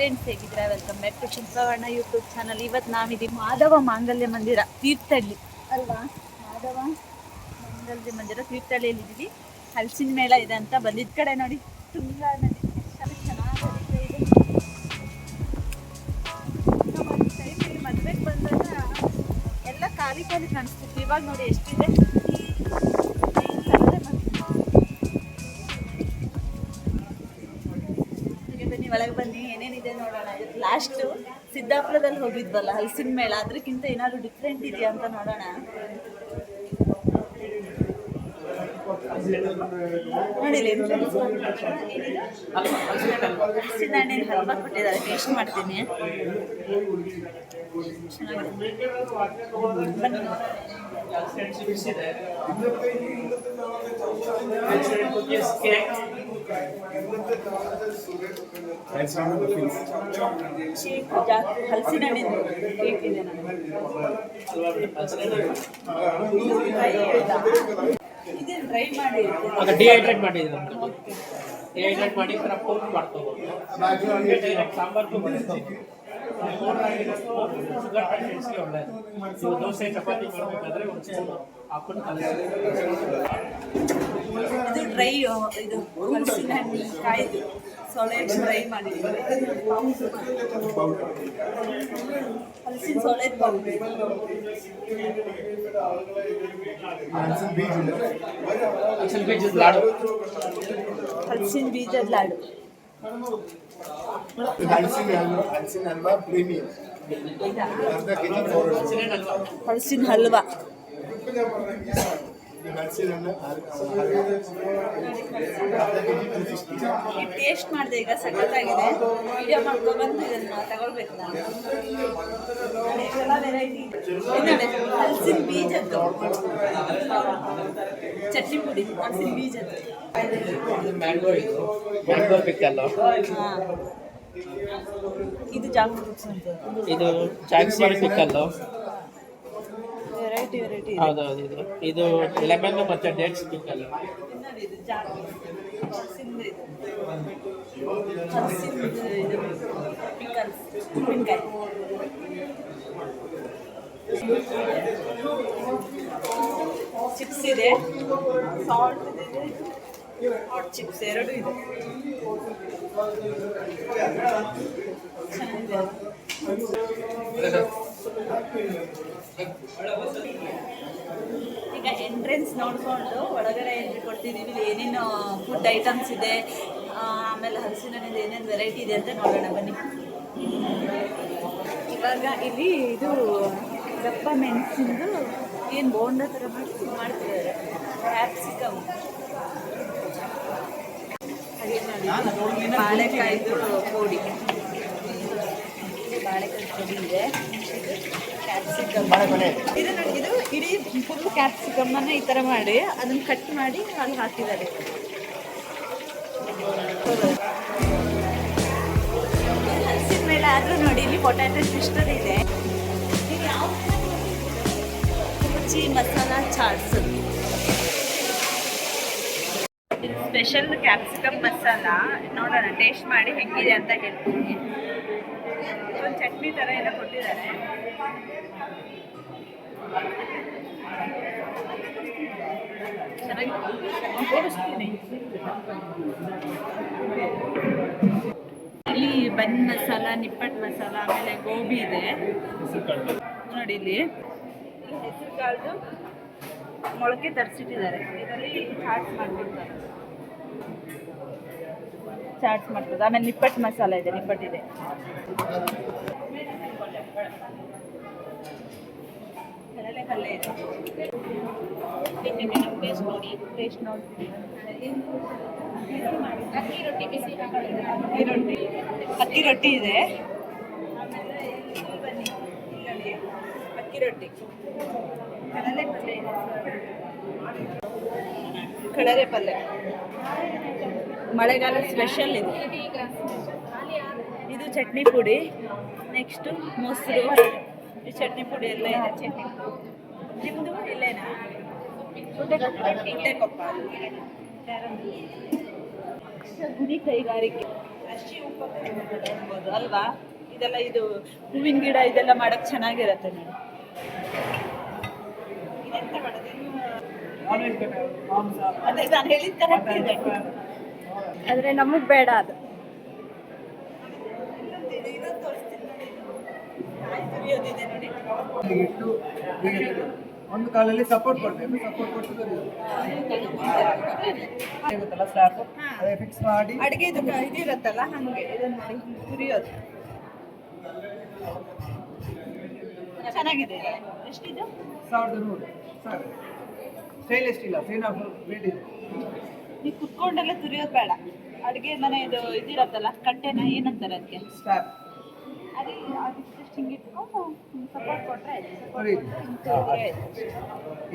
Friends ಹೇಗಿದ್ರೆ welcome back to Shilpavarna YouTube channel ಇವತ್ತು ನಾವಿದ್ದೀವಿ ಮಾಧವ ಮಾಂಗಲ್ಯ ಮಂದಿರ, ತೀರ್ಥಹಳ್ಳಿ. ಅಲ್ವಾ? ಮಾಧವ ಮಾಂಗಲ್ಯ ಮಂದಿರ ತೀರ್ಥಹಳ್ಳಿಯಲ್ಲಿ ಇದ್ದೀವಿ ಹಲಸಿನ ಮೇಳ ಇದೆ ಅಂತ ಬಂದಿದ್ದ ಕಡೆ ನೋಡಿ. ತುಂಬಾ ನದಿ ಚೆನ್ನಾಗಿ ಟೈಮಲ್ಲಿ ಮದುವೆಗೆ ಬಂದಾಗ ಎಲ್ಲ ಖಾಲಿ ಖಾಲಿ ಕಾಣಿಸ್ತಿತ್ತು. ಇವಾಗ ನೋಡಿ ಎಷ್ಟಿದೆ. ಒಳಗೆ ಬನ್ನಿ, ಏನೇನಿದೆ ನೋಡೋಣ. ಲಾಸ್ಟು ಸಿದ್ದಾಪುರದಲ್ಲಿ ಹೋಗಿದ್ವಲ್ಲ, ಹಲಸಿನ ಮೇಳ. ಅದಕ್ಕಿಂತ ಏನಾದ್ರು ಡಿಫ್ರೆಂಟ್ ಇದೆಯಾ ಅಂತ ನೋಡೋಣ. ನೋಡಿಲ್ಲ ಹಲಸಿನ ಹಣ್ಣಿನ ಕೊಟ್ಟಿದ್ದಾರೆ ಟೇಸ್ಟ್ ಮಾಡ್ತೀನಿ. ಚೆನ್ನಾಗಿದೆ. ಶೇಕ್ ಹಲಸಿನ ಹಣ್ಣಿನ ಕೇಕ್ ಇದೆ ಡ್ರೈ ಮಾಡಿ ಅದು ಡಿಹೈಡ್ರೇಟ್ ಮಾಡಿದ್ರು ಡಿಹೈಡ್ರೇಟ್ ಮಾಡಿ ಈ ಥರ ಪೌಡ್ ಮಾಡ್ಕೋಬೋದು. ಸಾಂಬಾರ್ ಶುಗರ್ ದೋಸೆ ಚಪಾತಿ ಮಾಡಬೇಕಾದ್ರೆ ಇದು ಡ್ರೈ ಇದು ಹಲಸಿನ ಹಣ್ಣು ಕಾಯ್ದು ಸೊಳೆ ಡ್ರೈ ಮಾಡಿದ್ದೀವಿ ಹಲಸಿನ ಸೊಳೆ ಹಲಸಿನ ಬೀಜದ ಲಾಡು. ಹಲಸಿನ ಬೀಜದ ಲಾಡು. ಹಲಸಿನ ಹಲ್ವಾ ಹಲಸಿನ ಹಲ್ವಾ ಪ್ರೀಮಿಯಂ? ಅರ್ಧ ಕೆ ಜಿ ಫೋರ್ ಹಲಸಿನ ಹಲ್ವಾ ಹಲಸಿನ ಟೇಸ್ಟ್ ಮಾಡಿದೆ ಈಗ ಸಖತ್ತಾಗಿದೆ. ವಿಡಿಯೋ ಮಾಡ್ಕೊಬಂದು ಇದನ್ನ ತಗೊಳ್ಬೇಕು ನಾನು. ಬೀಜ ಇಷ್ಟೆಲ್ಲ ವೆರೈಟಿ ಹಲಸಿನ ಬೀಜದ್ದು. ಚಟ್ನಿ ಪುಡಿ ಹಸಿರು ಬೀಜದ್ದು ಇದು ಮ್ಯಾಂಗೋ ಇದು. ಮ್ಯಾಂಗೋ ಪಿಕ್ಕಲ್ಲು ಹಾ. ಇದು ಜಾಕ್ ಫ್ರೂಟ್ಸ್ ಅಂತ. ಇದು ಜಾಕ್ಸೀಡ್ ಪಿಕ್ಕಲ್ಲು ವೆರೈಟಿ ವೆರೈಟಿ ಹೌದೌದು ಇದು. ಇದು ಲೆಮನ್ ಮತ್ತು ಡೇಟ್ಸ್ ಪಿಕ್ಕಲ್ಲು ಅಲ್ಲ ಇದು ಪಿಕಲ್ಸ್ ಉಪ್ಪಿನಕಾಯಿ. ಚಿಪ್ಸ್ ಇದೆ. ಸಾಲ್ಟ್ ಇದೆ. ಹಾಟ್ ಚಿಪ್ಸ್ ಎರಡು ಇದೆ. ಈಗ ಎಂಟ್ರೆನ್ಸ್ ನೋಡಿಕೊಂಡು ಒಳಗಡೆ ಎಂಟ್ರಿ ಕೊಡ್ತಿದ್ದೀವಿ ಏನೇನು ಫುಡ್ ಐಟಮ್ಸ್ ಇದೆ. ಆಮೇಲೆ ಹಲಸಿನ ಏನೇನು ವೆರೈಟಿ ಇದೆ ಅಂತ ನೋಡೋಣ ಬನ್ನಿ. ಇವಾಗ ಇಲ್ಲಿ ಇದು ದಪ್ಪ ಮೆಣಸಿಂದು ಏನು ಬೋಂಡ ಥರ ಮಾಡಿ ಮಾಡ್ತಿದ್ದಾರೆ. ಕ್ಯಾಪ್ಸಿಕಮ್. ಹಾಗೆ ನೋಡಿ ಬಾಳೆಕಾಯ್ದು ಪೋಡಿ. ಬಾಳೆಕಾಯಿ ಪುಡಿ ಇದೆ. ಕ್ಯಾಪ್ಸಿಕಮ್. ಇದು ನೋಡಿ, ಇದು ಇಡೀ ಫುಲ್ ಕ್ಯಾಪ್ಸಿಕಮ್ಮನ್ನ ಈ ಥರ ಮಾಡಿ, ಅದನ್ನ ಕಟ್ ಮಾಡಿ ಅಲ್ಲಿ ಹಾಕಿದ್ದಾರೆ. ಹಸಿದ ಮೇಲೆ ಆದರೂ ನೋಡಿ, ಇಲ್ಲಿ ಪೊಟ್ಯಾಟೊ ಸಿಸ್ಟರ್ ಇದು ರುಚಿ ಮಸಾಲ ಚಾಟ್ಸ್ ಇದು ಸ್ಪೆಷಲ್ ಕ್ಯಾಪ್ಸಿಕಮ್ ಮಸಾಲ ನೋಡೋಣ ಟೇಸ್ಟ್ ಮಾಡಿ ಹೆಂಗಿದೆ ಅಂತ ಹೇಳ್ತೀನಿ. ಒಂದು ಚಟ್ನಿ ಥರ ಎಲ್ಲ ಕೊಟ್ಟಿದ್ದಾರೆ. ಇಲ್ಲಿ ಬನ್ ಮಸಾಲ ನಿಪ್ಪಟ್ ಮಸಾಲ ಆಮೇಲೆ ಗೋಬಿ ಇದೆ. ನೋಡಿ ಇಲ್ಲಿ. ಹೆಸರು ಕಾಳ್ದು ಮೊಳಕೆ ತರಿಸಿಟ್ಟಿದ್ದಾರೆ. ಇದರಲ್ಲಿ ಚಾಟ್ಸ್ ಮಾಡ್ಬಿಡ್ತಾರೆ ಚಾಟ್ಸ್ ಮಾಡ್ಬೋದು ಆಮೇಲೆ ನಿಪ್ಪಟ್ಟು ಮಸಾಲ ಇದೆ ನಿಪ್ಪಟ್ಟಿದೆ. ಕಡಲೆ ಪಲ್ಯ ಇದೆ. ಟೇಸ್ಟ್ ನೋಡಿ ಟೇಸ್ಟ್ ನೋಡ್ತೀನಿ ಅಕ್ಕಿ ರೊಟ್ಟಿ ಬಿಸಿ ಅಕ್ಕಿ ರೊಟ್ಟಿ ಅಕ್ಕಿ ರೊಟ್ಟಿ ಇದೆ. ಆಮೇಲೆ ಇಲ್ಲಿ ಬನ್ನಿ ಅಕ್ಕಿ ರೊಟ್ಟಿ. ಕಡಲೆ ಪಲ್ಯ ಕಡಲೆ ಪಲ್ಯ ಮಳೆಗಾಲ ಸ್ಪೆಷಲ್ ಇದು. ಇದು ಚಟ್ನಿ ಪುಡಿ. ನೆಕ್ಸ್ಟು ಮೊಸರು. ಈ ಚಟ್ನಿ ಪುಡಿ ಎಲ್ಲ ಇದೆ. ಚಟ್ನಿ ನಿಮ್ಮದು ಇಲ್ಲೇನಾ? ಗುಡ್ಡೆ ಕೊಪ್ಪ ಗುಡಿ ಕೈಗಾರಿಕೆ. ಅಷ್ಟೇ ಅಲ್ವಾ? ಇದೆಲ್ಲ ಇದು ಹೂವಿನ ಗಿಡ ಇದೆಲ್ಲ ಮಾಡಕ್ ಚೆನ್ನಾಗಿರತ್ತೆ ನೋಡಿ ಇದೆಂತ ಮಾಡೋದು? ಅದೇ ನಾನು ಹೇಳಿದ ಕರೆಕ್ಟ್ ಇದೆ ಆದ್ರೆ ನಮಗ್ ಬೇಡ ಅದು ಇದನ್ನ ತೋರಿಸ್ತೀನಿ ನೋಡಿ. ಕಾಯಿ ತುರಿಯೋದಿದೆ ನೋಡಿ ಒಂದು ಕಾಲಲ್ಲಿ ಸಪೋರ್ಟ್ ಕೊಡ್ಬೇಕು ಸಪೋರ್ಟ್ ಕೊಟ್ಟು. ಗೊತ್ತಲ್ಲ ಸ್ಲಾಬ್ ಅದೇ ಫಿಕ್ಸ್ ಮಾಡಿ. ಅಡಿಗೆ ಇದು ಇದಿರತ್ತಲ್ಲ ಹಂಗೆ ಇದನ್ನ ಮಾಡಿ ಚೆನ್ನಾಗಿದೆ. ಇದು. ಎಷ್ಟಿದು? ಸಾವಿರದ ನೂರು. ಸಾಕು. ಸ್ಟೈನ್ಲೆಸ್ ಇಲ್ಲ ಫೇನ್ ಆಫ್ ಬೇಡ ನೀವು ಕುತ್ಕೊಂಡೆಲ್ಲ ತುರಿಯೋದು ಬೇಡ. ಅಡುಗೆ ಮನೆ ಇದು ಇದಿರತ್ತಲ್ಲ ಕಟ್ಟೆನ ಏನಂತಾರೆ ಅದಕ್ಕೆ ಸ್ಟಾಪ್ ಅದೇ ಅದಿಷ್ಟು ಹಿಂಗೆ ಇಟ್ಕೊಂಡು ಸಪೋರ್ಟ್ ಕೊಟ್ಟರೆ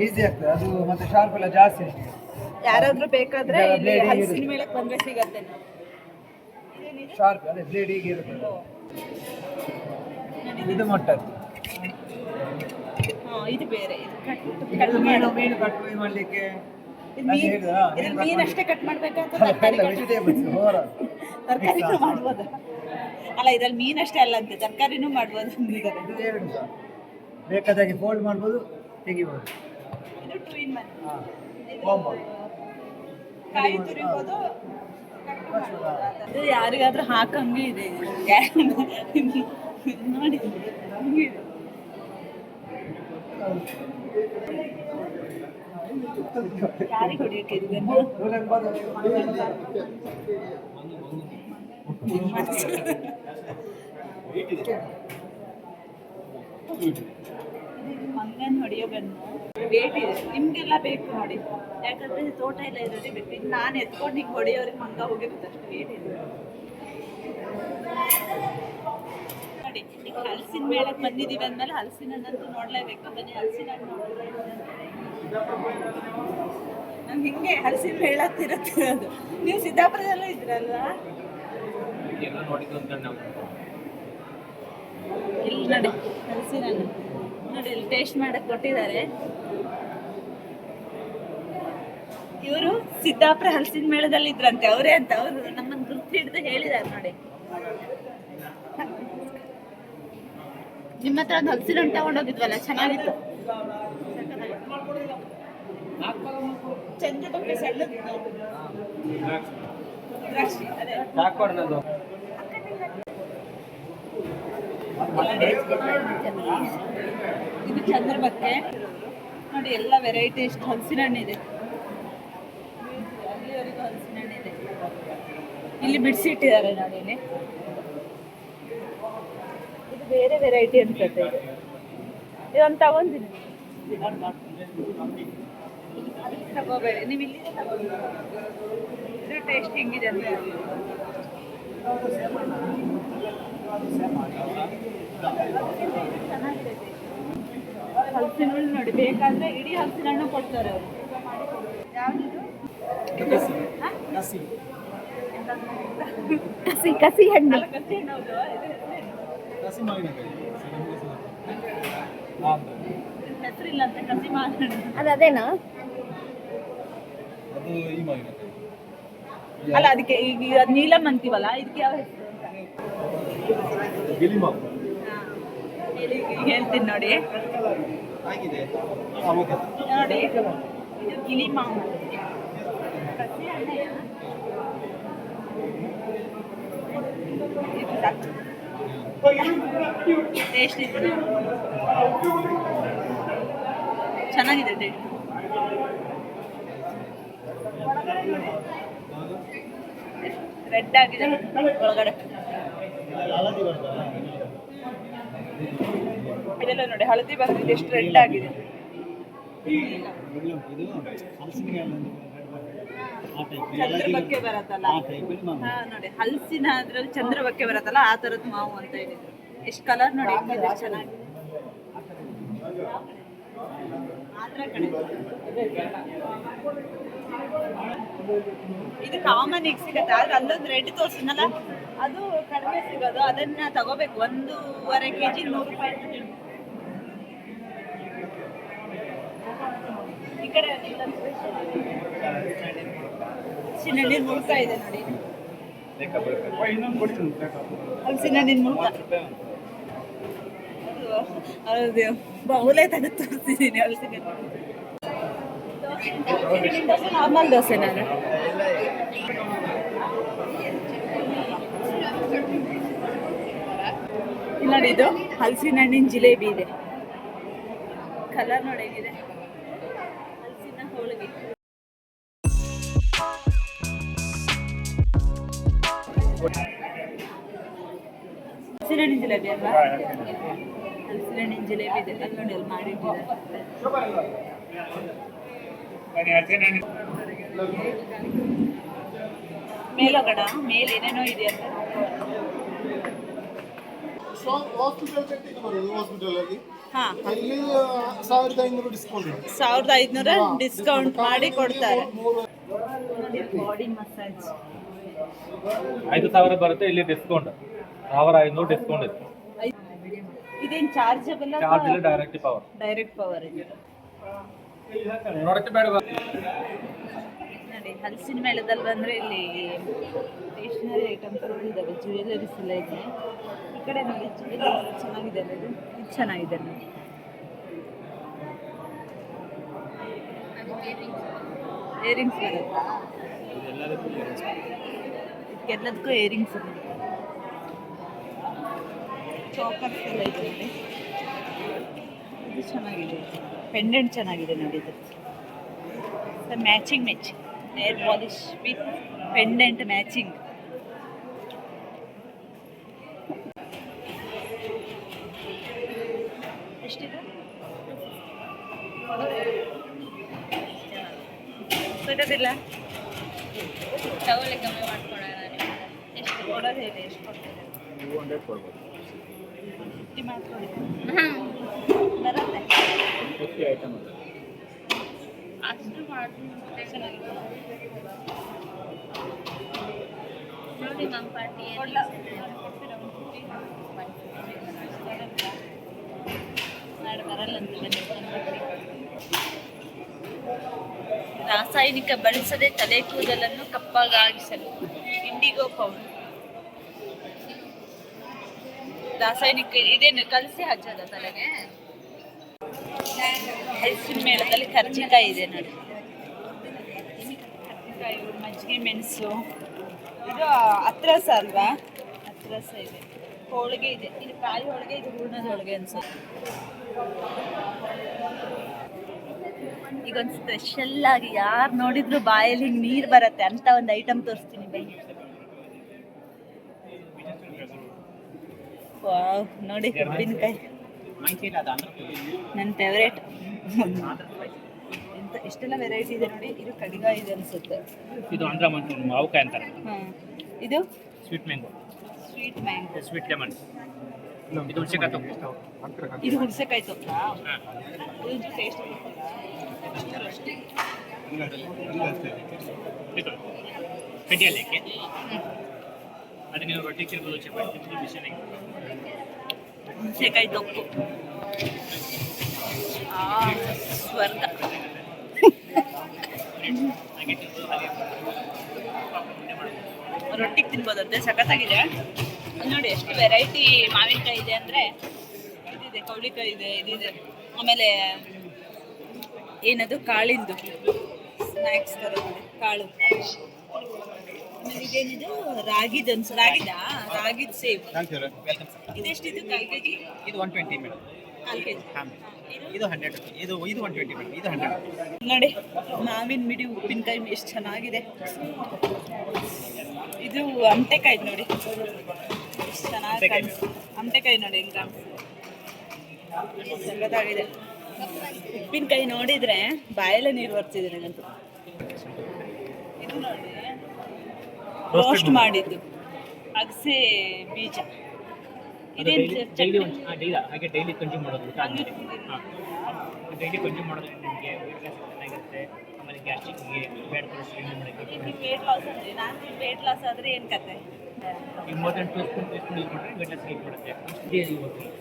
ಈಸಿ ಆಗ್ತದೆ. ಅದು ಮತ್ತೆ ಶಾರ್ಪ್ ಎಲ್ಲ ಜಾಸ್ತಿ ಅಷ್ಟೇ ಯಾರಾದ್ರೂ ಬೇಕಾದ್ರೆ ಇಲ್ಲಿ ಹಸಿನ ಮೇಲೆ ಬಂದ್ರೆ ಸಿಗತ್ತೆ. ಶಾರ್ಪ್ ಅದೇ ಬ್ಲೇಡ್ ಹೀಗೆ ಇರುತ್ತೆ ಇದು ಮೊಟ್ಟದ್ದು ಇದು ಬೇರೆ ಇದು ಕಟ್ ಕಟ್ ಮೀನು ಮಾಡೋದು ಮೀನು ಕಟ್ ಮಾಡ್ಲಿಕ್ಕೆ. ಇದು ಮೀನ್ ಮೀನ್ ಅಷ್ಟೇ ಕಟ್ ಮಾಡ್ಬೇಕಂತ ಅಲ್ಲ ತರಕಾರಿ ತರಕಾರಿನೂ ಮಾಡ್ಬೋದು? ಅಲ್ಲ ಇದ್ರಲ್ಲಿ ಮೀನ್ ಅಷ್ಟೇ ಅಲ್ಲ ಅಂತ ತರಕಾರಿನೂ ಮಾಡ್ಬೋದು ಬೇಕಾದಾಗೆ ಫೋಲ್ಡ್ ಮಾಡ್ಬೋದು ತೆಗಿಬೋದು. ಇದು ಟ್ವಿನ್ ಮನ್. ಕಾಯಿ ತುರಿಬೋದು ಯಾರಿಗಾದ್ರೂ ಹಾಕಂಗೆ ಇದೆ ಇದು. ನೋಡಿ ಹಂಗಿದೆ. ಯಾರಿಗೆ ಹೊಡಿಯೋಕೆ ಇದನ್ನು ಮಂಗನ್ ಹೊಡೆಯೋ ಬೆನ್ನು ವೇಟ್ ಇದೆ ನಿಮ್ಗೆಲ್ಲ ಬೇಕು ನೋಡಿ ಯಾಕಂದ್ರೆ ತೋಟ ಎಲ್ಲ ಇರೋದೇ ಬೇಕು ಇನ್ನು ನಾನು ಎತ್ಕೊಂಡು ಹಿಂಗೆ ಹೊಡಿಯೋರಿಗೆ ಮಂಗ ಹೋಗಿರುತ್ತೆ ಅಷ್ಟು ವೇಟ್ ಇದೆ ಹಲಸಿನ ಮೇಲೆ ಬಂದಿದ್ದೀವಿ ಅಂದಮೇಲೆ ಹಲಸಿನ ಹಣ್ಣಂತೂ ನೋಡ್ಲೇಬೇಕು. ಬನ್ನಿ ಹಲಸಿನ ಹಣ್ಣು. ನಮ್ಗೆ ಹಿಂಗೆ ಹಲಸಿನ ಮೇಳ ತಿರುಗ್ತಿರೋದು ಅದು. ನೀವು ಸಿದ್ದಾಪುರದಲ್ಲೂ ಇದ್ರಲ್ವಾ? ಇಲ್ಲ ನೋಡಿ ಹಲಸಿನ ಹಣ್ಣು. ನೋಡಿ ಇಲ್ಲಿ ಟೇಸ್ಟ್ ಮಾಡಕ್ ಕೊಟ್ಟಿದ್ದಾರೆ. ಇವರು ಸಿದ್ದಾಪುರ ಹಲಸಿನ ಮೇಳದಲ್ಲಿ ಇದ್ರಂತೆ ಅವರೇ ಅಂತ. ಅವರು ನಮ್ಮನ್ನು ಗುರುತು ಹಿಡಿದು ಹೇಳಿದ್ದಾರೆ ನೋಡಿ. ನಿಮ್ಮ ಹತ್ರ ಒಂದು ಹಲಸಿನ ಹಣ್ಣು ತಗೊಂಡೋಗಿದ್ವಲ್ಲ ಚೆನ್ನಾಗಿತ್ತು. ಬಗ್ಗೆ ಇದು ಚಂದ್ರಬಕ್ಕೆ ನೋಡಿ ಎಲ್ಲ ವೆರೈಟಿ ಎಷ್ಟು ಹಲಸಿನ ಹಣ್ಣಿದೆ. ಅಲ್ಲಿವರೆಗೂ ಹಲಸಿನ ಹಣ್ಣಿದೆ. ಇಲ್ಲಿ ಬಿಡಿಸಿಟ್ಟಿದ್ದಾರೆ ನೋಡಿ ಇಲ್ಲಿ. ಬೇರೆ ವೆರೈಟಿ ಅನ್ಸುತ್ತೆ ಇದು ಇದೊಂದು ತಗೋಬೇಡಿ ನೀವು ಇದು ಟೇಸ್ಟ್ ಹೆಂಗಿದೆ ಅಂತ. ಚೆನ್ನಾಗಿದೆ. ಹಲಸಿನ ಹಣ್ಣು ನೋಡಿ ಬೇಕಾದ್ರೆ ಇಡೀ ಹಲಸಿನ ಹಣ್ಣು ಕೊಡ್ತಾರೆ ಅವರು. ಯಾವ್ದು? ಕಸಿ. ಕಸಿ. ಹಣ್ಣು. ಕಸಿ ಹಣ್ಣು ಅದು ಅದೇನಾ ಅಲ್ಲ ಅದಕ್ಕೆ ಈಗ ನೀಲಂ ಅಂತೀವಲ್ಲ ಇದಕ್ಕೆ ಯಾವ ಹೇಳ್ತೀನಿ ನೋಡಿ. ನೋಡಿ ಇದು ಗಿಳಿ ಮಾವು. ಕಸಿ ಇದು. ಟೇಸ್ಟ್ ಇದೆ ಚೆನ್ನಾಗಿದೆ ಟೇಸ್ಟ್ ರೆಡ್ ಆಗಿದೆ ಒಳಗಡೆ. ಇದೆಲ್ಲ ನೋಡಿ ಹಳದಿ ಬರ್ತಿದೆ ಎಷ್ಟು ರೆಡ್ ಆಗಿದೆ. ಚಂದ್ರ ಬಗ್ಗೆ ಬರತ್ತಲ್ಲ ಹಾ ನೋಡಿ ಹಲ್ಸಿನ ಅದ್ರಲ್ಲಿ ಚಂದ್ರ ಬಗ್ಗೆ ಬರತ್ತಲ್ಲ ಆ ತರದ್ ಮಾವು ಅಂತ ಹೇಳಿದ್ರು. ಎಷ್ಟು ಕಲರ್ ನೋಡಿ ಹೆಂಗಿದೆ ಚೆನ್ನಾಗಿ. ಇದು ಕಾಮನ್ ಈಗ ಸಿಗತ್ತೆ ಆದ್ರೆ ಅಲ್ಲೊಂದು ರೆಡ್ ತೋರ್ಸಿದ್ನಲ್ಲ ಅದು ಕಡಿಮೆ ಸಿಗೋದು. ಅದನ್ನ ತಗೋಬೇಕು ಒಂದೂವರೆ ಕೆಜಿ ನೂರು ರೂಪಾಯಿ. ಈ ಕಡೆ ಹಲಸಿನ ಹಣ್ಣಿನ ಮುಳ್ಕ ಇದೆ ನೋಡಿ. ಹಲಸಿನ ಹಣ್ಣಿನ ಮುಳ್ಕ ಹೌದು ಬಹುಲೇ ತೆಗೆದು ತೋರಿಸಿದ್ದೀನಿ ಹಲಸಿನ ನಾರ್ಮಲ್ ದೋಸೆ ನಾನು. ನೋಡಿ, ಇದು ಹಲಸಿನ ಹಣ್ಣಿನ ಜಿಲೇಬಿ ಇದೆ. ಕಲರ್ ನೋಡಿ ಹಲಸಿನ ಹೋಳಿಗೆ. ಹಣ್ಣಿನ ಜಿಲೇಬಿ ಅಲ್ವಾ? ಸಿರಣಿ ಜಿಲೇಬಿ ಇದೆ. ಅಲ್ಲಿ ನೋಡಿ ಅಲ್ಲಿ ಮಾಡಿಟ್ಟಿದ್ದಾರೆ ಮೇಲೋಗಡ ಮೇಲೆ ಏನೇನೋ ಇದೆ ಅಂತ. ಅಲ್ಲಿ. ಸಾವಿರದ ಐನೂರು ಡಿಸ್ಕೌಂಟ್ ಸಾವಿರದ ಐದುನೂರ ಡಿಸ್ಕೌಂಟ್ ಮಾಡಿ ಕೊಡ್ತಾರೆ. ಬಾಡಿ ಮಸಾಜ್ ಐದು ಸಾವಿರ ಬರುತ್ತೆ ಇಲ್ಲಿ ಡಿಸ್ಕೌಂಟ್ ಸಾವಿರ ಐನೂರು ಡಿಸ್ಕೌಂಟ್ ಇದೆ. ಇದೇನು ಚಾರ್ಜಬಲ್ ಚಾರ್ಜ್ ಇಲ್ಲ ಡೈರೆಕ್ಟ್ ಪವರ್ ಡೈರೆಕ್ಟ್ ಪವರ್ ಇದೆ? ನೋಡಕ್ಕೆ ಬೇಡ ನೋಡಿ ಹಲಸಿನ ಮೇಳದಲ್ಲಿ ಬಂದರೆ ಇಲ್ಲಿ ಸ್ಟೇಷನರಿ ಐಟಮ್ಸ್ ಇದ್ದಾವೆ ಜ್ಯುವೆಲರೀಸ್ ಎಲ್ಲ ಇದೆ. ಈ ಕಡೆ ನೋಡಿ ಜ್ಯುವೆಲರಿ ಚೆನ್ನಾಗಿದೆ ಅಲ್ಲ ಇದು ಇದು ಚೆನ್ನಾಗಿದೆ ನೋಡಿ. ಇಯರಿಂಗ್ಸ್ ಬರುತ್ತಾ? ಇದಕ್ಕೆಲ್ಲದಕ್ಕೂ ಏರಿಂಗ್ಸ್ ಚೋಕರ್ಸ್ ಎಲ್ಲ ಇದೆ ಇದು ಚೆನ್ನಾಗಿದೆ. ಪೆಂಡೆಂಟ್ ಚೆನ್ನಾಗಿದೆ ನೋಡಿ ಮ್ಯಾಚಿಂಗ್ ಮ್ಯಾಚಿಂಗ್ ನೇರ್ ಪಾಲಿಶ್ ವಿತ್ ಪೆಂಡೆಂಟ್ ಮ್ಯಾಚಿಂಗ್ ಎಷ್ಟಿದೆ? ತಗೊಳ್ಳಿ, ಕಮ್ಮಿ ಮಾಡ್ತಾರೆ ಕೊಡೋದು ಹೇಳಿ ಎಷ್ಟು ಕೊಡ್ತೀರಾ? ಟೂ ಹಂಡ್ರೆಡ್ ಕೊಡ್ಬೋದು ಫಿಫ್ಟಿ ಮಾಡ್ಕೊಡಿ ಬರುತ್ತೆ. ಫಿಫ್ಟಿ ಐಟಮ್ ಅದು ಅಷ್ಟು ಮಾಡಿದ್ರೆ ಚೆನ್ನಾಗಿದೆ. ನೋಡಿ ನಮ್ಮ ಪಾರ್ಟಿ ಕೊಡ್ಲ? ಮಾಡಿ ಬರಲ್ಲ ರಾಸಾಯನಿಕ ಬಳಸದೆ ತಲೆ ಕೂದಲನ್ನು ಕಪ್ಪಗಾಗಿಸಲು ಇಂಡಿಗೋ ಪೌಡರ್. ರಾಸಾಯನಿಕ ಇದೇನು ಕಲಸಿ ಹಚ್ಚೋದ ತಲೆಗೆ? ಹಲಸಿನ ಮೇಳದಲ್ಲಿ ಕರ್ಜಿಕಾಯಿ ಇದೆ ನೋಡಿ. ಕರ್ಜಿಕಾಯಿ ಮಜ್ಜಿಗೆ ಮೆಣಸು. ಇದು ಹತ್ರಸ ಅಲ್ವಾ? ಹತ್ರಸ ಇದೆ. ಹೋಳಿಗೆ ಇದೆ. ಇದು ಕಾಯಿ ಹೋಳಿಗೆ, ಇದು ಹೂರ್ಣದ ಹೋಳಿಗೆ ಅನ್ಸುತ್ತೆ. ಈಗ ಒಂದು ಸ್ಪೆಷಲ್ ಆಗಿ ಯಾರು ನೋಡಿದ್ರು ಬಾಯಲ್ಲಿ ನೀರು ಬರುತ್ತೆ ಅಂತ ಒಂದು ಐಟಮ್ ತೋರಿಸ್ತೀನಿ ಬನ್ನಿ. ವಾವ್ ನೋಡಿ ಉಪ್ಪಿನಕಾಯಿ. ನನ್ನ ಫೇವ್ರೇಟ್ ಎಂತ ಎಷ್ಟೆಲ್ಲ ವೆರೈಟಿ ಇದೆ ನೋಡಿ ಇದು ಕಡಿಗ ಇದೆ ಅನ್ಸುತ್ತೆ. ಇದು ಆಂಧ್ರ ಮಂಚೂರಿ ಮಾವುಕಾಯಿ ಅಂತಾರೆ. ಹಾಂ ಇದು? Sweet mango sweet mango sweet lemon ಇದು ಹುಣಸೆಕಾಯಿ ತೊಗೊ ಇದು ಹುಣಸೆಕಾಯಿ ತೊಪ್ಪ ಇದು ಟೇಸ್ಟ್ ಕಡ್ಡಿಯಲ್ಲಿ ಏಕೆ నేను ನೀವು ರೊಟ್ಟಿ చెప్పండి ಬಿಸಿಯಾಗಿ ಹುಣಸೆಕಾಯಿ ತೊಪ್ಪು ಸ್ವರ್ಗ. ರೊಟ್ಟಿಗೆ ತಿನ್ಬೋದಂತೆ ಸಖತ್ತಾಗಿದೆ. ನೋಡಿ ಎಷ್ಟು ವೆರೈಟಿ ಮಾವಿನಕಾಯಿ ಇದೆ ಅಂದರೆ, ಇದಿದೆ ಕೌಳಿಕಾಯಿ ಇದೆ, ಇದಿದೆ. ಆಮೇಲೆ ಏನದು, ಕಾಳಿಂದು. ಸ್ನ್ಯಾಕ್ಸ್ ಥರ ಕಾಳು. ಆಮೇಲೆ ರಾಗಿ ರಾಗಿದು? ಅನ್ಸ ರಾಗಿದಾ ರಾಗಿದ ಸೇವ್ ವೆಲ್ಕಮ್ ಸರ್ ಇದೆಷ್ಟಿದು ಕಾಲು ಕೆಜಿ? ಇದು ಒನ್ ಟ್ವೆಂಟಿ ಮೇಡಮ್ ಕಾಲು ಕೆ ಜಿ ಹಾಂ ಇದು ಹಂಡ್ರೆಡ್ ಇದು ಇದು ಒನ್ ಟ್ವೆಂಟಿ ಮೇಡಮ್ ಇದು ಹಂಡ್ರೆಡ್ ನೋಡಿ ಮಾವಿನ ಮಿಡಿ ಉಪ್ಪಿನಕಾಯಿ ಎಷ್ಟು ಚೆನ್ನಾಗಿದೆ. ಇದು ಅಮಟೆಕಾಯಿ ನೋಡಿ. ಎಷ್ಟು ಚೆನ್ನಾಗಿ ಅಮಟೆಕಾಯಿ ನೋಡಿ ಹೆಂಗೆ ಸಖತ್ತಾಗಿದೆ ಉಪ್ಪಿನಕಾಯಿ ನೋಡಿದ್ರೆ ಬಾಯಲ್ಲೇ ನೀರು ಬರ್ತಿದೆ ನನಗಂತೂ. ಇದು ನೋಡಿ. ರೋಸ್ಟ್ ಮಾಡಿದ್ದು. ಅಗಸೆ ಬೀಜ. ಇದೇನು ಡೈಲಿ ಚಟ್ನಿ? ಒಂದು ಡೈಲಿ ಹಾಗೆ ಡೈಲಿ ಕಂಜ್ಯೂಮ್ ಮಾಡೋದು ಊಟ ಹಂಗೆ ಆದ್ಮೇಲೆ. ಹಾಂ. ಡೈಲಿ ಕಂಜ್ಯೂಮ್ ಮಾಡೋದ್ರಿಂದ ನಿಮಗೆ ಚೆನ್ನಾಗಿರುತ್ತೆ. ಆಮೇಲೆ ಗ್ಯಾಸ್ಟ್ರಿಕ್ಗೆ ಬ್ಯಾಡ್ ಕೊಲೆಸ್ಟ್ರಾಲ್ ಮಾಡೋಕ್ಕೆ ವೇಟ್ ಲಾಸ್ ಅಂದರೆ ನಾನು ವೇಟ್ ಲಾಸ್ ಆದರೆ ಏನು ಕತೆ ಈಗ more than two spoon three spoon use ಮಾಡಿದ್ರೆ ವೇಟ್ ಲಾಸ್ ಹೇಗೆ ಕೊಡುತ್ತೆ ಇದೇ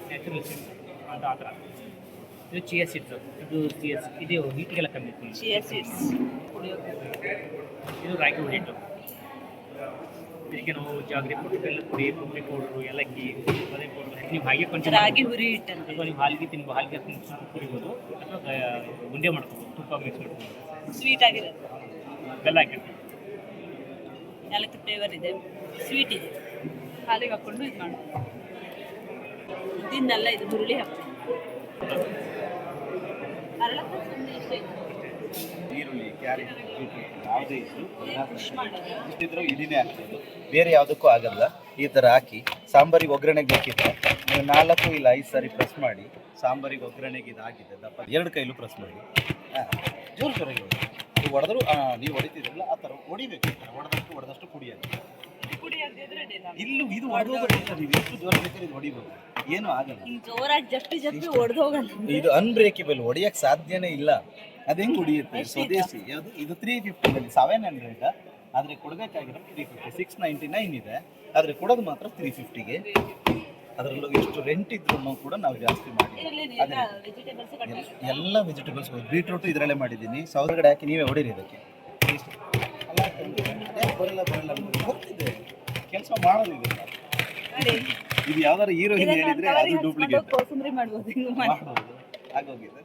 ನ್ಯಾಚುರಲ್ ಸೀಡ್ಸ್ ಅಂತ ಆ ಥರ ಇದು ಚಿಯಾ ಸೀಡ್ಸು ಇದು ಇದು ಹೀಟಿಗೆಲ್ಲ ಕಮ್ಮಿ ಇತ್ತು. ಚಿಯಾ ಸೀಡ್ಸ್ ಕುಡಿಯೋಕೆ ಇದು ರಾಗಿ ಹುಡಿಟ್ಟು ಇದಕ್ಕೆ ನಾವು ಜಾಗ್ರಿ ಪೌಡ್ರು ಬೆಲ್ಲ ಪುಡಿ ಕೊಬ್ಬರಿ ಪೌಡ್ರು ಏಲಕ್ಕಿ ಅದೇ ಪೌಡ್ರು ನೀವು ಹಾಗೆ ಕೊಂಚ ರಾಗಿ ಹುರಿ ಹಿಟ್ಟಂತೆ ಅಥವಾ ನೀವು ಹಾಲಿಗೆ ತಿನ್ಬೋದು ಹಾಲಿಗೆ ಕುಡಿಬೋದು ಅಥವಾ ಉಂಡೆ ಮಾಡ್ಕೋಬೋದು ತುಪ್ಪ ಮಿಕ್ಸ್ ಮಾಡ್ಕೊಂಡು ಸ್ವೀಟ್ ಆಗಿರುತ್ತೆ ಬೆಲ್ಲ ಹಾಕಿರ್ತೀವಿ. ನಾಲ್ಕು ಫ್ಲೇವರ್ ಇದೆ. ಸ್ವೀಟ್ ಇದೆ. ಹಾಲಿಗೆ ಹಾಕ್ಕೊಂಡು ಇದು ಮಾಡಿ. ಉದ್ದಿನಲ್ಲ ಇದು ಹುರುಳಿ ಹಾಕ್ತೀನಿ ಅರಳಕ್ಕ ಸುಮ್ಮನೆ ಇಷ್ಟೇ ಇದೆ. ಈರುಳ್ಳಿ ಕ್ಯಾರೆಟ್ ಯಾವುದೇ ಮಾಡೋದು ಇಷ್ಟಿದ್ರು ಹಾಕ್ಬೋದು. ಬೇರೆ ಯಾವುದಕ್ಕೂ ಆಗಲ್ಲ. ಈ ಥರ ಹಾಕಿ ಸಾಂಬಾರಿಗೆ ಒಗ್ಗರಣೆಗೆ ಬೇಕಿದ್ರೆ ನೀವು ನಾಲ್ಕು ಇಲ್ಲ ಐದು ಸಾರಿ ಪ್ರೆಸ್ ಮಾಡಿ ಸಾಂಬಾರಿಗೆ ಒಗ್ಗರಣೆಗೆ ಇದಾಗಿದೆ. ದಪ್ಪ ಎರಡು ಕೈಲೂ ಪ್ರೆಸ್ ಮಾಡಿ. ಹಾಂ. ಜೋರು ಜೋರಾಗಿ ನೀವು ಹೊಡೆದ್ರು ನೀವು ಹೊಡಿತಿದ್ರಲ್ಲ ಆ ಥರ ಹೊಡಿಬೇಕು. ಹೊಡೆದಷ್ಟು ಹೊಡೆದಷ್ಟು ಕುಡಿಯೋದು ಪುಡಿ. ಇಲ್ಲೂ. ಇದು ಹೊಡೆದು ನೀವು ಎಷ್ಟು ಜೋರ ಬೇಕಾದ್ರೆ ಇದು ಹೊಡಿಬೋದು. ಏನೂ ಆಗಲ್ಲ. ಜೋರಾಗಿ ಜಪ್ಪಿ ಜಪ್ಪಿ ಹೋಗಲ್ಲ. ಇದು ಅನ್ಬ್ರೇಕೇಬಲ್ ಒಡೆಯಕ್ಕೆ ಸಾಧ್ಯನೇ ಇಲ್ಲ. ಅದು ಹೆಂಗ್ ಹೊಡಿಯುತ್ತೆ ಸ್ವದೇಶಿ ಯಾವುದು? ಇದು ತ್ರೀ ಫಿಫ್ಟಿನಲ್ಲಿ ಸೆವೆನ್ ಹಂಡ್ರೆಡ್ ಆದರೆ ಕೊಡಬೇಕಾಗಿರೋ three fifty six ninety nine ಇದೆ. ಆದರೆ ಕೊಡೋದು ಮಾತ್ರ ತ್ರೀ ಫಿಫ್ಟಿಗೆ ಅದರಲ್ಲೂ ಎಷ್ಟು ರೆಂಟ್ ಇದ್ರೂ ಕೂಡ ನಾವು ಜಾಸ್ತಿ ಮಾಡಿ ಇದರಲ್ಲಿ ಅದೇ ವೆಜಿಟೇಬಲ್ಸ್ ಕಟ್ ಮಾಡಿ ಎಲ್ಲ ವೆಜಿಟೇಬಲ್ಸ್ ಬೀಟ್ರೂಟ್ ಇದರಲ್ಲೇ ಮಾಡಿದ್ದೀನಿ. ಸೌದಗಡೆ ಹಾಕಿ ನೀವೇ ಹೊಡೀರಿ ಇದಕ್ಕೆ. ಬರಲ್ಲ ಬರಲ್ಲ. ಗೊತ್ತಿದೆ ಕೆಲಸ ಮಾಡೋದು ಇದು ಯಾವ್ದಾರ ಹೀರೋ ಯಾವ್ದಾರು ಹೀರೋಯಿನ್ ಹೇಳಿದ್ರೆ ಅದು ಡೂಪ್ಲಿಕೇಟ್ ಕೋಸಂಬರಿ ಮಾಡ್ಬೋದು ಹಿಂಗ್ ಮಾಡಿ. ಮಾಡ್ಬೋದು ಆಗೋಗಿದೆ.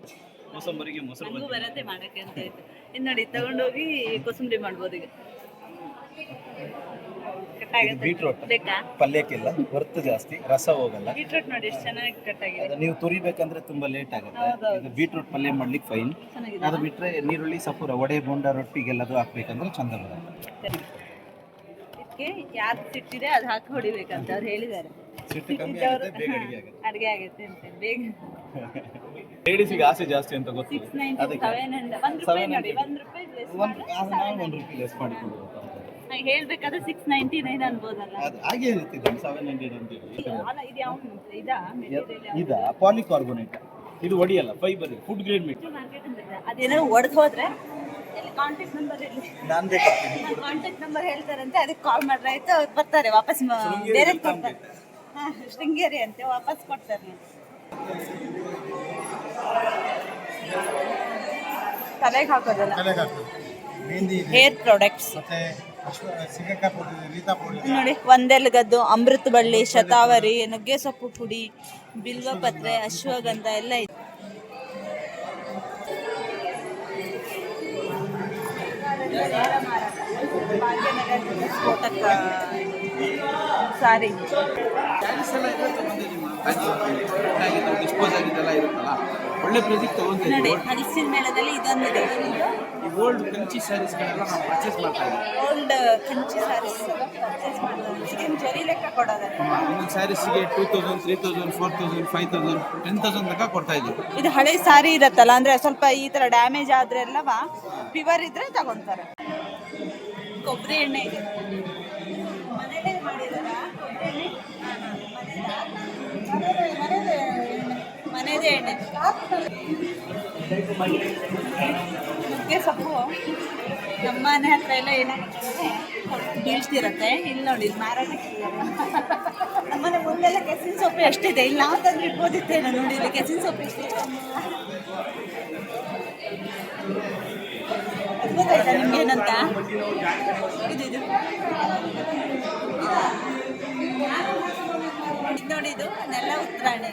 ಮೊಸಂಬರಿಗೆ ಮೊಸರು ನಂಗೂ. ಬರತ್ತೆ ಮಾಡಕ್ಕೆ ಅಂತ ಇತ್ತು ಇನ್ನು ನೋಡಿ ತಗೊಂಡೋಗಿ ಕೋಸಂಬರಿ ಮಾಡ್ಬೋದು ಈಗ. ಕಟ್ ಆಗುತ್ತೆ. ಬೀಟ್ರೂಟ್ ಬೇಕಾ? ಪಲ್ಯಕ್ಕಿಲ್ಲ ಹೊರ್ತು ಜಾಸ್ತಿ ರಸ ಹೋಗಲ್ಲ. ಬೀಟ್ರೂಟ್ ನೋಡಿ ಎಷ್ಟು ಚೆನ್ನಾಗಿ ಕಟ್ ಆಗಿದೆ. ಅದು ನೀವು ತುರಿಬೇಕಂದ್ರೆ ತುಂಬಾ ಲೇಟ್ ಆಗುತ್ತೆ. ಇದು ಬೀಟ್ರೂಟ್ ಪಲ್ಯ ಮಾಡ್ಲಿಕ್ಕೆ ಫೈನ್ ಚೆನ್ನಾಗಿದೆ. ಅದು ಬಿಟ್ರೆ ನೀರುಳ್ಳಿ ಸಪೂರ ವಡೆ ಬೋಂಡ ರೊಟ್ಟಿಗೆಲ್ಲದು ಹಾಕ್ಬೇಕಂದ್ರೆ ಚಂದ ಬರುತ್ತೆ. ಇದಕ್ಕೆ ಯಾರು ಸಿಟ್ಟಿದೆ ಅದು ಹಾಕಿ ಹೊಡಿಬೇಕಂತ ಅವ್ರು ಹೇಳಿದ್ದಾರೆ. ಸಿಟ್ಟು ಕಮ್ಮಿ ಆಗುತ್ತೆ ಬೇಗ ಅಡಿಗೆ ಆಗುತ್ತೆ. ಅಡುಗೆ ಆಗುತ್ತೆ ಅಂತ ಬೇಗ. ಲೇಡೀಸಿಗೆ ಆಸೆ ಜಾಸ್ತಿ ಅಂತ ಗೊತ್ತು. ಸಿಕ್ಸ್ ನೈಂಟಿ ಅದಕ್ಕೆ ಸೆವೆನ್ ಹಂಡ್ರೆಡ್ ಒಂದು ರೂಪಾಯಿ Seven ನೋಡಿ ಒಂದು ರೂಪಾಯಿ ಲೆಸ್ ಒಂದು ಅದು ಒಂದು ರೂಪಾಯಿ ಲೆಸ್ ಮಾಡಿಕೊಡ್ಬೇಕು ಮಾಡಿ ಹೇಳ್ಬೇಕಾದ್ರೆ ಸಿಕ್ಸ್ ನೈಂಟಿ ನೈನ್ ಅನ್ಬೋದಲ್ಲ. ಅದು ಹಾಗೆ ಇರ್ತಿದೆ ಸೆವೆನ್ ಹಂಡ್ರೆಡ್ ಅಂತ ಹೇಳಿ. ಅಲ್ಲ ಇದು ಯಾವ ಇದಾ? ಮೆಟೀರಿಯಲ್ ಇದ? ಪಾಲಿಕಾರ್ಬೋನೇಟ್ ಇದು ಒಡಿಯಲ್ಲ ಫೈಬರ್ ಫುಡ್ ಗ್ರೇಡ್ ಮೀಟ್ ಅದೇನೋ ಒಡೆದು ಹೋದ್ರೆ ಕಾಂಟ್ಯಾಕ್ಟ್ ನಂಬರ್ ನಾನು ಬೇಕಾಗ್ತೀನಿ ಕಾಂಟ್ಯಾಕ್ಟ್ ನಂಬರ್ ಹೇಳ್ತಾರಂತೆ ಅದಕ್ಕೆ ಕಾಲ್ ಮಾಡ್ರೆ ಆಯ್ತು ಅವ್ರು ಬರ್ತಾರೆ ವಾಪಸ್ ಬೇರೆ ಕೊಡ್ತಾರೆ. ಹಾಂ ಶೃಂಗೇರಿ ಅಂತೆ ವಾಪಸ್ ಕೊಡ್ತಾರೆ ನೋಡಿ. ತಲೆಗೆ ಹಾಕೋದಲ್ಲ? ತಲೆಗೆ ಹಾಕೋದು. ಮೆಹಂದಿ ಹೇರ್ ಪ್ರಾಡಕ್ಟ್ಸ್ ಮತ್ತೆ ನೋಡಿ ಒಂದೆಲ್ಗದ್ದು ಅಮೃತ ಬಳ್ಳಿ ಶತಾವರಿ ನುಗ್ಗೆ ಸೊಪ್ಪು ಪುಡಿ ಬಿಲ್ವ ಪತ್ರೆ ಅಶ್ವಗಂಧ ಎಲ್ಲ ಇದೆ. Bhagyanagar Kotak sorry. Sorry dispose ಆಗಿದ್ದೆಲ್ಲ ಇರುತ್ತಲ್ಲ ಒಳ್ಳೆ ಪ್ರೈಸಿಗೆ ತಗೊಂತೀವಿ ನೋಡಿ ಹಲಸಿನ ಮೇಳದಲ್ಲಿ ಇದೊಂದಿದೆ ಈ ಓಲ್ಡ್ ಕಂಚಿ ಸ್ಯಾರೀಸ್ಗಳೆಲ್ಲ ನಾವು ಪರ್ಚೇಸ್ ಮಾಡ್ತಾ ಇದ್ದೀವಿ ಓಲ್ಡ್ ಕಂಚಿ ಸ್ಯಾರೀಸ್ ಪರ್ಚೇಸ್ ಮಾಡ್ತೀವಿ ಇದೇನು ಜರಿ ಲೆಕ್ಕ ಕೊಡೋದ? ಒಂದೊಂದು ಸ್ಯಾರೀಸ್ಗೆ two thousand three thousand four thousand five thousand ten thousand ತನಕ ಕೊಡ್ತಾ ಇದ್ದೀವಿ ಇದು ಹಳೆ ಸಾರಿ ಇರತ್ತಲ್ಲ ಅಂದ್ರೆ ಸ್ವಲ್ಪ ಈ ತರ ಡ್ಯಾಮೇಜ್ ಆದ್ರೆ ಅಲ್ಲವಾ? ಫಿವರ್ ಇದ್ರೆ ತಗೊಂತಾರೆ. ಕೊಬ್ಬರಿ ಎಣ್ಣೆ ಇದೆ. ಮನೇದೇ ಎಣ್ಣೆ. ನುಗ್ಗೆ ಸೊಪ್ಪು. ನಮ್ಮ ಮನೆ ಹತ್ರ ಎಲ್ಲ ಏನಾಗ್ತದೆ ಬೀಳ್ತಿರತ್ತೆ. ಇಲ್ಲಿ ನೋಡಿ, ಇಲ್ಲಿ ಮಾರಾಟಕ್ಕೆ ನಮ್ಮನೆ ಮುಂದೆಲ್ಲ ಕೆಸಿನ ಸೊಪ್ಪು ಎಷ್ಟಿದೆ ಇಲ್ಲಿ ನಾವು ತಂದು ಇಟ್ಬೋದಿತ್ತೇನೋ ನೋಡಿ, ಇಲ್ಲಿ ಕೆಸಿನ ಸೊಪ್ಪು ಎಷ್ಟಿದೆ ಗೊತ್ತಾಯ್ತಾ ನಿಮ್ಗೆ ಏನಂತ? ಇದು ಇದು. ಇದು ನೋಡಿ, ಇದು ನೆಲ ಉತ್ತರಾಣಿ.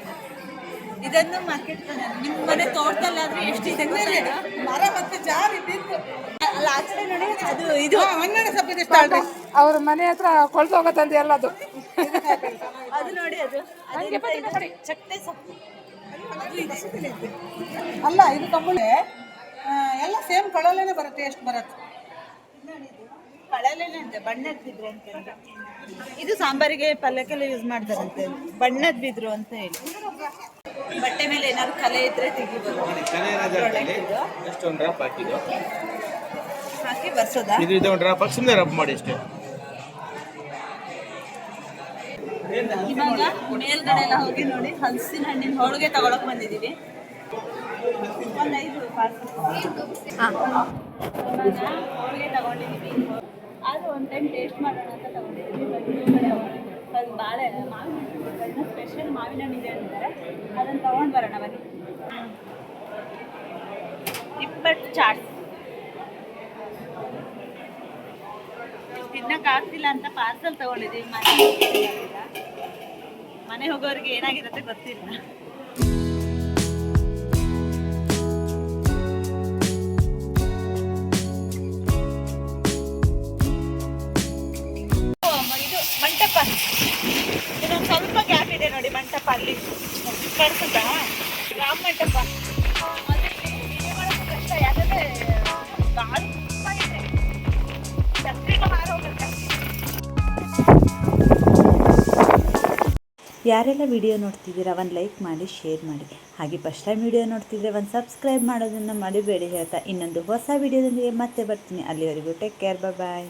ಇದನ್ನು ಮಾರ್ಕೆಟ್ ನಿಮ್ಮ ಮನೆ ತೋಟದಲ್ಲಾದ್ರೆ ಎಷ್ಟಿದೆ? ಮರ ಮತ್ತೆ ಜಾರಿ ಬಿದ್ದು ಅಲ್ಲ ಆಚೆ ನೋಡಿ ಅದು ಇದು. ಅವ್ರ ಮನೆ ಹತ್ರ ಕೊಳ್ತೋಗತ್ತಂತೆ ಎಲ್ಲದು. ಅದು ನೋಡಿ ಅದು? ಚಟ್ಟೆ ಸೊಪ್ಪು. ಅಲ್ಲ ಇದು ಕಬ್ಬುಳೆ ಎಲ್ಲ ಸೇಮ್ ಕೊಳಲೇನೆ ಬರುತ್ತೆ ಎಷ್ಟು ಬರುತ್ತೆ? ಬಣ್ಣದ ಬಿದ್ರು ಅಂತ. ಇದು ಸಾಂಬಾರಿಗೆ ಪಲ್ಯಕ್ಕೆಲ್ಲ ಯೂಸ್ ಮಾಡ್ತಾರಂತೆ. ಬಣ್ಣದ ಬಿದ್ರು ಅಂತ ಹೇಳಿ. ಬಟ್ಟೆ ಮೇಲೆ ಏನಾದ್ರು ಕಲೆ ಇದ್ರೆ ತೆಗಿಬೋದು ಇದು. ಎಷ್ಟೊಂದು ಡ್ರಾಪ್ ಹಾಕಿದ್ದು? ಹಾಕಿ ಬರ್ಸೋದಾ ಇದು ಇದು ಒಂದು ಡ್ರಾಪ್ ಹಾಕಿ ಸುಮ್ಮನೆ ರಬ್ ಮಾಡಿ ಅಷ್ಟೇ. ಇವಾಗ ಮೇಲ್ಗಡೆ ಎಲ್ಲ ಹೋಗಿ ನೋಡಿ ಹಲಸಿನ ಹಣ್ಣಿನ ಹೋಳಿಗೆ ತಗೊಳಕ್ ಬಂದಿದೀವಿ. ಒಂದ್ ಐದು ಪಾರ್ಸಲ್ ಹೋಳಿಗೆ ತಗೊಂಡಿದೀವಿ ಆದ್ರೂ ಒಂದ್ ಟೈಮ್ ಟೇಸ್ಟ್ ಮಾಡೋಣ ಅಂತ ಅದು ಬಾಳೆ ಮಾವಿನ ಸ್ಪೆಷಲ್ ಮಾವಿನ ಹಣ್ಣು ಇದೆ ಅಂತಾರೆ. ಅದನ್ನ ತಗೊಂಡ್ ಬರೋಣ ಬನ್ನಿ. ಇಪ್ಪತ್ತು ಚಾಟ್ಸ್ ತಿನ್ನಕ್ಕಾಗ್ತಿಲ್ಲ ಅಂತ ಪಾರ್ಸಲ್ ತಗೊಂಡಿದ್ದೀವಿ ಮನೆ ಮನೆ ಹೋಗೋರಿಗೆ ಏನಾಗಿರುತ್ತೆ ಗೊತ್ತಿಲ್ಲ. ಯಾರೆಲ್ಲ ವಿಡಿಯೋ ನೋಡ್ತಿದ್ದೀರಾ, ಒಂದು ಲೈಕ್ ಮಾಡಿ, ಶೇರ್ ಮಾಡಿ. ಹಾಗೆ ಫಸ್ಟ್ ಟೈಮ್ ವಿಡಿಯೋ ನೋಡ್ತಿದ್ರೆ ಒಂದು ಸಬ್ಸ್ಕ್ರೈಬ್ ಮಾಡೋದನ್ನು ಮರಿಬೇಡಿ ಹೇಳ್ತಾ ಇನ್ನೊಂದು ಹೊಸ ವಿಡಿಯೋದೊಂದಿಗೆ ಮತ್ತೆ ಬರ್ತೀನಿ. ಅಲ್ಲಿವರೆಗೂ ಟೇಕ್ ಕೇರ್ ಬಾಯ್